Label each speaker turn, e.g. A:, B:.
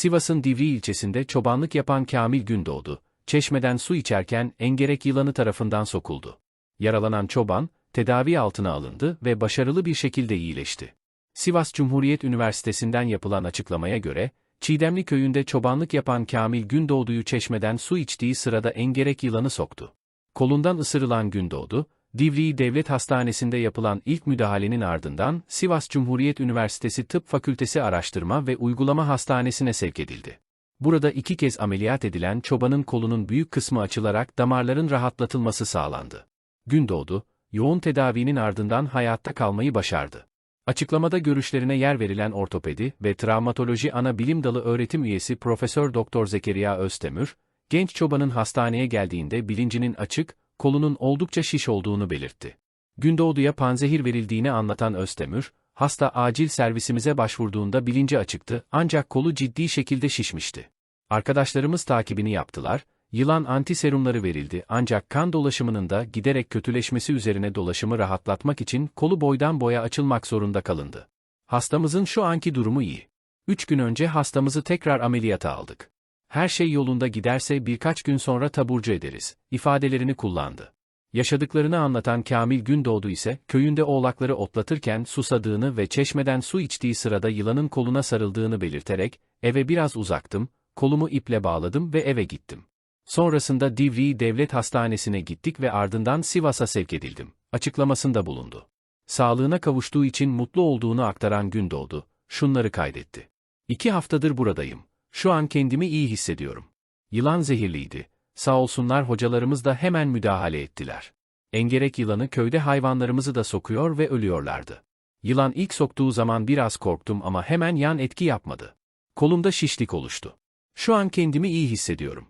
A: Sivas'ın Divri ilçesinde çobanlık yapan Kamil Gündoğdu, çeşmeden su içerken engerek yılanı tarafından sokuldu. Yaralanan çoban, tedavi altına alındı ve başarılı bir şekilde iyileşti. Sivas Cumhuriyet Üniversitesi'nden yapılan açıklamaya göre, Çiğdemli köyünde çobanlık yapan Kamil Gündoğdu'yu çeşmeden su içtiği sırada engerek yılanı soktu. Kolundan ısırılan Gündoğdu, Divriği Devlet Hastanesi'nde yapılan ilk müdahalenin ardından Sivas Cumhuriyet Üniversitesi Tıp Fakültesi Araştırma ve Uygulama Hastanesi'ne sevk edildi. Burada iki kez ameliyat edilen çobanın kolunun büyük kısmı açılarak damarların rahatlatılması sağlandı. Gündoğdu, yoğun tedavinin ardından hayatta kalmayı başardı. Açıklamada görüşlerine yer verilen ortopedi ve travmatoloji ana bilim dalı öğretim üyesi Profesör Doktor Zekeriya Öztemür, genç çobanın hastaneye geldiğinde bilincinin açık, kolunun oldukça şiş olduğunu belirtti. Gündoğdu'ya panzehir verildiğini anlatan Öztemür, hasta acil servisimize başvurduğunda bilinci açıktı ancak kolu ciddi şekilde şişmişti. Arkadaşlarımız takibini yaptılar, yılan antiserumları verildi ancak kan dolaşımının da giderek kötüleşmesi üzerine dolaşımı rahatlatmak için kolu boydan boya açılmak zorunda kalındı. Hastamızın şu anki durumu iyi. Üç gün önce hastamızı tekrar ameliyata aldık. Her şey yolunda giderse birkaç gün sonra taburcu ederiz, ifadelerini kullandı. Yaşadıklarını anlatan Kamil Gündoğdu ise, köyünde oğlakları otlatırken susadığını ve çeşmeden su içtiği sırada yılanın koluna sarıldığını belirterek, eve biraz uzaktım, kolumu iple bağladım ve eve gittim. Sonrasında Divriği Devlet Hastanesi'ne gittik ve ardından Sivas'a sevk edildim, açıklamasında bulundu. Sağlığına kavuştuğu için mutlu olduğunu aktaran Gündoğdu, şunları kaydetti. İki haftadır buradayım. Şu an kendimi iyi hissediyorum. Yılan zehirliydi. Sağ olsunlar hocalarımız da hemen müdahale ettiler. Engerek yılanı köyde hayvanlarımızı da sokuyor ve ölüyorlardı. Yılan ilk soktuğu zaman biraz korktum ama hemen yan etki yapmadı. Kolumda şişlik oluştu. Şu an kendimi iyi hissediyorum.